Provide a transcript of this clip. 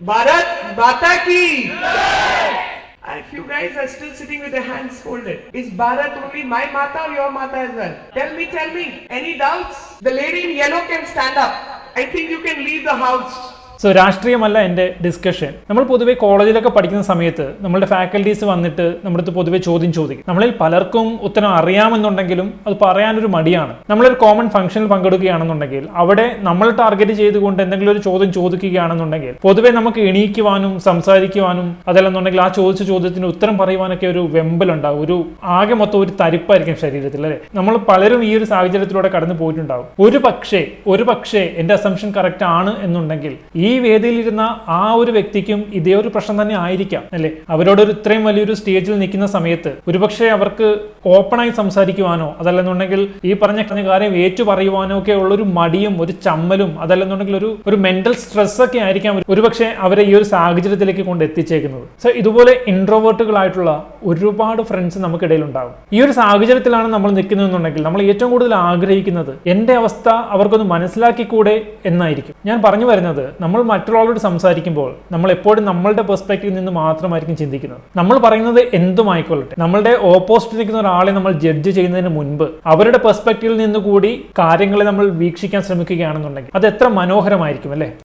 Bharat Mata ki! If you guys are still sitting with your hands folded, is Bharat only my Mata or your Mata as well? Tell me, tell me. Any doubts? The lady in yellow can stand up. I think you can leave the house. So രാഷ്ട്രീയമല്ല എന്റെ discussion നമ്മൾ പൊതുവെ കോളേജിലൊക്കെ പഠിക്കുന്ന സമയത്ത് നമ്മളുടെ faculties വന്നിട്ട് നമ്മുടെ അടുത്ത് പൊതുവെ ചോദ്യം ചോദിക്കും. നമ്മളിൽ പലർക്കും ഉത്തരം അറിയാമെന്നുണ്ടെങ്കിലും അത് പറയാനൊരു മടിയാണ്. നമ്മളൊരു കോമൺ ഫംഗ്ഷനിൽ പങ്കെടുക്കുകയാണെന്നുണ്ടെങ്കിൽ അവിടെ നമ്മൾ ടാർഗറ്റ് ചെയ്തുകൊണ്ട് എന്തെങ്കിലും ഒരു ചോദ്യം ചോദിക്കുകയാണെന്നുണ്ടെങ്കിൽ പൊതുവെ നമുക്ക് എണീക്കുവാനും സംസാരിക്കുവാനും അതല്ലെന്നുണ്ടെങ്കിൽ ആ ചോദിച്ച ചോദ്യത്തിന് ഉത്തരം പറയുവാനൊക്കെ ഒരു വെമ്പലുണ്ടാവും. ഒരു ആകെ മൊത്തം ഒരു തരിപ്പായിരിക്കും ശരീരത്തിൽ അല്ലേ? നമ്മൾ പലരും ഈ ഒരു സാഹചര്യത്തിലൂടെ കടന്നു പോയിട്ടുണ്ടാവും ഒരു പക്ഷേ ഒരു പക്ഷേ എന്റെ അസംഷൻ കറക്റ്റ് ആണ് എന്നുണ്ടെങ്കിൽ ഈ വേദിയിലിരുന്ന ആ ഒരു വ്യക്തിക്കും ഇതേ ഒരു പ്രശ്നം തന്നെ ആയിരിക്കാം അല്ലേ? അവരോട് ഒരു ഇത്രയും വലിയൊരു സ്റ്റേജിൽ നിൽക്കുന്ന സമയത്ത് ഒരുപക്ഷെ അവർക്ക് ഓപ്പണായി സംസാരിക്കുവാനോ അതല്ലെന്നുണ്ടെങ്കിൽ ഈ പറഞ്ഞ കാര്യം ഏറ്റു പറയുവാനോ ഒക്കെ ഉള്ളൊരു മടിയും ഒരു ചമ്മലും അതല്ലെന്നുണ്ടെങ്കിൽ ഒരു ഒരു മെന്റൽ സ്ട്രെസ് ഒക്കെ ആയിരിക്കാം ഒരുപക്ഷെ അവരെ ഈ ഒരു സാഹചര്യത്തിലേക്ക് കൊണ്ട് എത്തിച്ചേക്കുന്നത്. സോ ഇതുപോലെ ഇൻട്രോവേർട്ടുകളായിട്ടുള്ള ഒരുപാട് ഫ്രണ്ട്സ് നമുക്കിടയിൽ ഉണ്ടാകും ഈ ഒരു സാഹചര്യത്തിലാണ് നമ്മൾ നിൽക്കുന്നതെന്നുണ്ടെങ്കിൽ നമ്മൾ ഏറ്റവും കൂടുതൽ ആഗ്രഹിക്കുന്നത് എന്റെ അവസ്ഥ അവർക്കൊന്ന് മനസ്സിലാക്കിക്കൂടെ എന്നായിരിക്കും. ഞാൻ പറഞ്ഞു വരുന്നത് നമ്മൾ മറ്റുള്ളവരോട് സംസാരിക്കുമ്പോൾ നമ്മൾ എപ്പോഴും നമ്മളുടെ പെർസ്പെക്റ്റീവിൽ നിന്ന് മാത്രമായിരിക്കും ചിന്തിക്കുന്നത്. നമ്മൾ പറയുന്നത് എന്തുമായിക്കൊള്ളട്ടെ നമ്മളുടെ ഓപ്പോസിറ്റ് നിൽക്കുന്ന ഒരാളെ നമ്മൾ ജഡ്ജ് ചെയ്യുന്നതിന് മുൻപ് അവരുടെ പെർസ്പെക്റ്റീവിൽ നിന്ന് കൂടി കാര്യങ്ങളെ നമ്മൾ വീക്ഷിക്കാൻ ശ്രമിക്കുകയാണെന്നുണ്ടെങ്കിൽ അത് എത്ര മനോഹരമായിരിക്കും അല്ലേ?